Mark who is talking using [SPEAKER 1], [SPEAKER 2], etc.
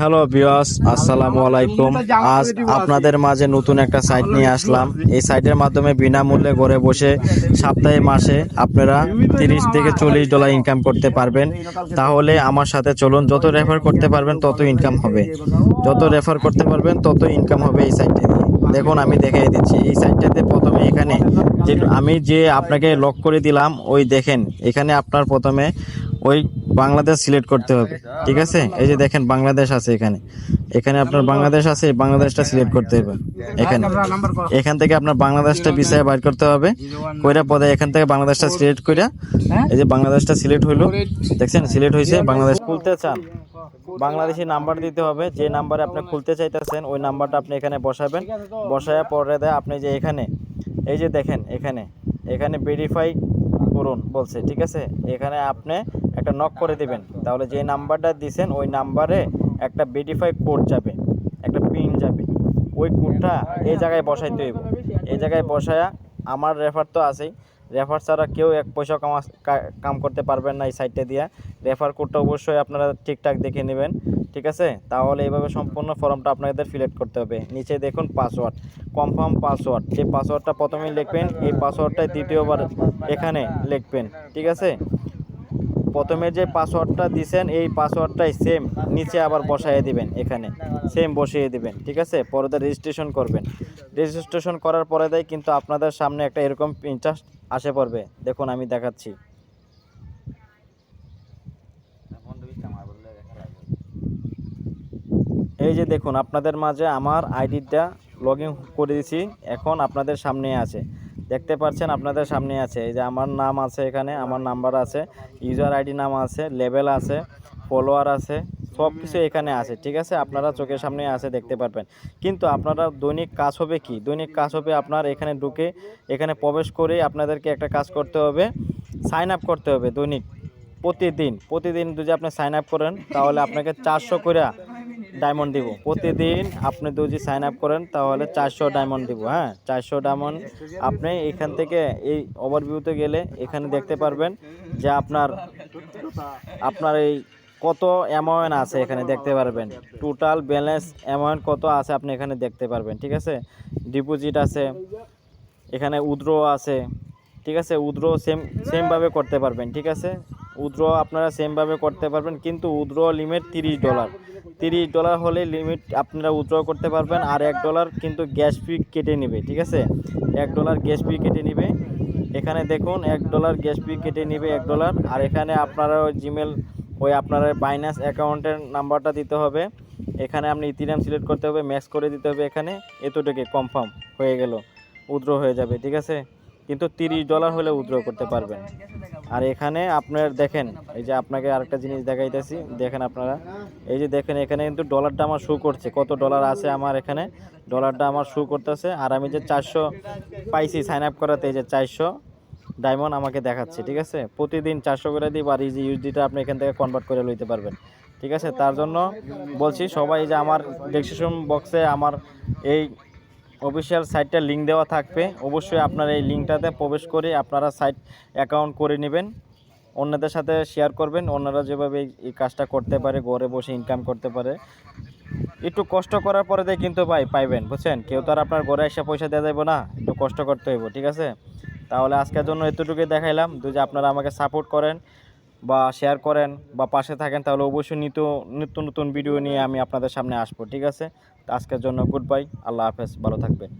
[SPEAKER 1] Hello বিয়াস আসসালামু আলাইকুম আজ আপনাদের মাঝে নতুন একটা সাইট নিয়ে আসলাম। এই সাইটের মাধ্যমে বিনামূল্যে ঘরে বসে সপ্তাহে, মাসে আপনারা তিরিশ থেকে চল্লিশ ডলার ইনকাম করতে পারবেন। তাহলে আমার সাথে চলুন, যত রেফার করতে পারবেন, তত ইনকাম হবে। যত রেফার করতে পারবেন, তত ইনকাম হবে এই সাইটে দেখুন, আমি দেখাই দিচ্ছি। এই সাইটটাতে প্রথমে এখানে যে, আমি যে আপনাকে লক করে দিলাম, ওই দেখেন, এখানে আপনার প্রথমে ওই বাংলাদেশ সিলেক্ট করতে হবে, ঠিক আছে? এই যে দেখেন, বাংলাদেশ আছে এখানে। এখানে আপনার বাংলাদেশ আছে বাংলাদেশটা সিলেক্ট করতে হবে, এখানে। এখান থেকে আপনার বাংলাদেশটা বিষয়ে বাইর করতে হবে, কইরা পদে এখান থেকে বাংলাদেশটা সিলেক্ট কইরা, এই যে বাংলাদেশটা সিলেক্ট হইল, দেখছেন? সিলেক্ট হয়েছে বাংলাদেশ খুলতে চান। বাংলাদেশি নাম্বার দিতে হবে, যে নাম্বারে আপনি খুলতে চাইতেছেন, ওই নাম্বারটা আপনি এখানে বসাবেন। বসায়া পরে দেয় আপনি যে এখানে, এই যে দেখেন, এখানে এখানে ভেরিফাই করুন বলছে, ঠিক আছে? এখানে আপনি একটা নক করে দিবেন। তাহলে যে নাম্বারটা দিছেন, ওই নাম্বারে একটা ভেরিফাই কোড যাবে, একটা পিন যাবে। ওই কোডটা এই জায়গায় বসাইতে হইব। এই জায়গায় বসায়া আমার রেফার তো আছেই। রেফার ছাড়া কেউ এক পয়সা কামা কাম করতে পারবেন না এই সাইটটা দিয়ে। রেফার কোডটা অবশ্যই আপনারা ঠিকঠাক দেখে নেবেন, ঠিক আছে? তাহলে এইভাবে সম্পূর্ণ ফর্মটা আপনাদের ফিল করতে হবে। নিচে দেখুন পাসওয়ার্ড কনফার্ম পাসওয়ার্ড যে পাসওয়ার্ডটা প্রথমেই লিখবেন, এই পাসওয়ার্ডটাই দ্বিতীয়বার এখানে লিখবেন, ঠিক আছে? প্রথমে যে পাসওয়ার্ডটা দিছেন, এই পাসওয়ার্ডটাই সেম নিচে আবার বসাইয়ে দিবেন এখানে সেম বসিয়ে দিবেন, ঠিক আছে? পরে রেজিস্ট্রেশন করবেন। রেজিস্ট্রেশন করার পরে দেয়, কিন্তু আপনাদের সামনে একটা এরকম প্রিন্টার আসে পড়বে। দেখুন, আমি দেখাচ্ছি। এই যে দেখুন, আপনাদের মাঝে আমার আইডিটা লগ ইন করে দিয়েছি, এখন আপনাদের সামনে আছে। দেখতে পাচ্ছেন, আপনাদের সামনে আছে। এই যে আমার নাম আছে এখানে, আমার নাম্বার আছে ইউজার আইডি নাম আছে লেভেল আছে ফলোয়ার আছে। সব কিছু এখানে আছে, ঠিক আছে? আপনারা চোখের সামনে আছে, দেখতে পারবেন। কিন্তু আপনারা দৈনিক কাজ হবে কি? দৈনিক কাজ হবে আপনার এখানে ঢুকে, এখানে প্রবেশ করে আপনাদেরকে একটা কাজ করতে হবে সাইন আপ করতে হবে দৈনিক, প্রতিদিন। প্রতিদিন যদি আপনি সাইন আপ করেন, তাহলে আপনাকে চারশো করে ডায়মন্ড দিব। প্রতিদিন আপনি যদি সাইন আপ করেন, তাহলে চারশো ডায়মন্ড দিব হ্যাঁ? চারশো ডায়মন্ড আপনি এখান থেকে এই ওভারভিউতে গেলে এখানে দেখতে পারবেন যে আপনার আপনার এই কত অ্যামাউন্ট আছে এখানে দেখতে পারবেন? টোটাল ব্যালেন্স অ্যামাউন্ট কত আছে আপনি এখানে দেখতে পারবেন, ঠিক আছে? ডিপোজিট আছে, এখানে উদ্র আছে, ঠিক আছে? উদ্র সেম সেমভাবে করতে পারবেন, ঠিক আছে? উদ্র আপনারা সেমভাবে করতে পারবেন, কিন্তু উদ্র লিমিট তিরিশ ডলার তিরিশ ডলার হলে লিমিট আপনারা উদ্র করতে পারবেন আর এক ডলার কিন্তু গ্যাস ফি কেটে নেবে, ঠিক আছে? এক ডলার গ্যাস ফি কেটে নেবে। এখানে দেখুন, এক ডলার গ্যাস ফি কেটে নেবে এক ডলার আর এখানে আপনারা জিমেল ওই আপনার বাইন্যান্স অ্যাকাউন্টের নাম্বারটা দিতে হবে। এখানে আপনি ইথিরিয়াম সিলেক্ট করতে হবে ম্যাক্স করে দিতে হবে এখানে। এতটুকু কনফার্ম হয়ে গেল, উদ্র হয়ে যাবে, ঠিক আছে? কিন্তু তিরিশ ডলার হলে উদ্র করতে পারবেন। আর এখানে আপনার দেখেন, এই যে আপনাকে আরেকটা জিনিস দেখাইতেছি, দেখেন আপনারা। এই যে দেখেন, এখানে কিন্তু ডলারটা আমার শো করছে। কত ডলার আছে আমার এখানে? ডলারটা আমার শো করতেছে। আর আমি যে চারশো পাইছি সাইন আপ করাতে, এই যে চারশো ডায়মন্ড আমাকে দেখাচ্ছে, ঠিক আছে? প্রতিদিন চারশো করে দিব আর এই যে ইউজডিটা আপনি এখান থেকে কনভার্ট করে লইতে পারবেন, ঠিক আছে? তার জন্য বলছি সবাই যে আমার ডেসক্রিপশন বক্সে আমার এই অফিসিয়াল সাইটটা লিঙ্ক দেওয়া থাকবে। অবশ্যই আপনার এই লিঙ্কটাতে প্রবেশ করে আপনারা সাইট অ্যাকাউন্ট করে নেবেন, অন্যদের সাথে শেয়ার করবেন, অন্যরা যেভাবে এই- কাজটা করতে পারে, ঘরে বসে ইনকাম করতে পারে। একটু কষ্ট করার পরে কিন্তু ভাই পাইবেন, বুঝছেন? কেউ তো আর আপনার ঘরে এসে পয়সা দেওয়া যাবে না, একটু কষ্ট করতে হইব, ঠিক আছে? তাহলে আজকের জন্য এতটুকুই দেখাইলাম। যদি আপনারা আমাকে সাপোর্ট করেন বা শেয়ার করেন বা পাশে থাকেন, তাহলে অবশ্যই নিত্য নিত্য নতুন ভিডিও নিয়ে আমি আপনাদের সামনে আসব, ঠিক আছে? আজকের জন্য গুড বাই আল্লাহ হাফেজ, ভালো থাকবেন।